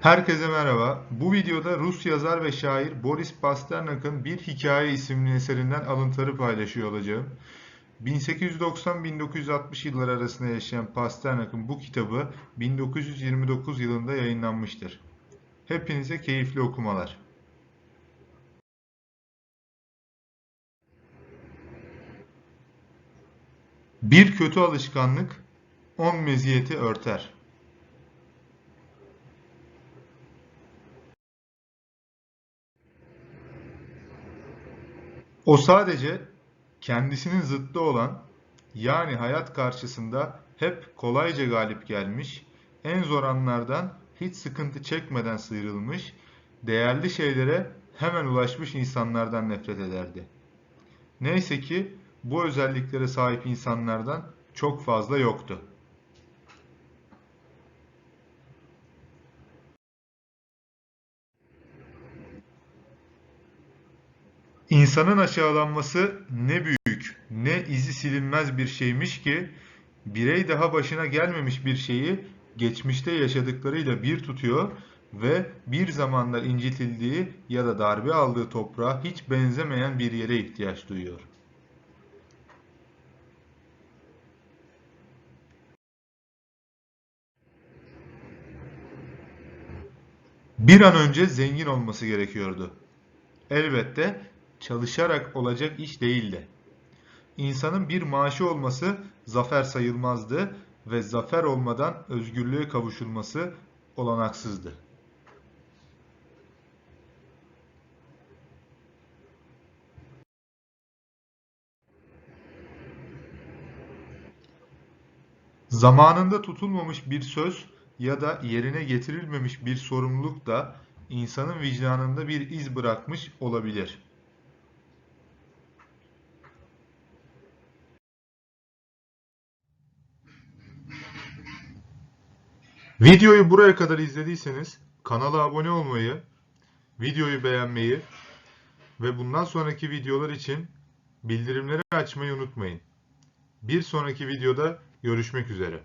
Herkese merhaba. Bu videoda Rus yazar ve şair Boris Pasternak'ın Bir Hikaye isimli eserinden alıntıları paylaşıyor olacağım. 1890-1960 yılları arasında yaşayan Pasternak'ın bu kitabı 1929 yılında yayınlanmıştır. Hepinize keyifli okumalar. Bir kötü alışkanlık 10 meziyeti örter. O sadece kendisinin zıttı olan yani hayat karşısında hep kolayca galip gelmiş, en zor anlardan hiç sıkıntı çekmeden sıyrılmış, değerli şeylere hemen ulaşmış insanlardan nefret ederdi. Neyse ki bu özelliklere sahip insanlardan çok fazla yoktu. İnsanın aşağılanması ne büyük, ne izi silinmez bir şeymiş ki, birey daha başına gelmemiş bir şeyi geçmişte yaşadıklarıyla bir tutuyor ve bir zamanlar incitildiği ya da darbe aldığı toprağa hiç benzemeyen bir yere ihtiyaç duyuyor. Bir an önce zengin olması gerekiyordu. Elbette çalışarak olacak iş değildi. İnsanın bir maaşı olması zafer sayılmazdı ve zafer olmadan özgürlüğe kavuşulması olanaksızdı. Zamanında tutulmamış bir söz ya da yerine getirilmemiş bir sorumluluk da insanın vicdanında bir iz bırakmış olabilir. Videoyu buraya kadar izlediyseniz kanala abone olmayı, videoyu beğenmeyi ve bundan sonraki videolar için bildirimleri açmayı unutmayın. Bir sonraki videoda görüşmek üzere.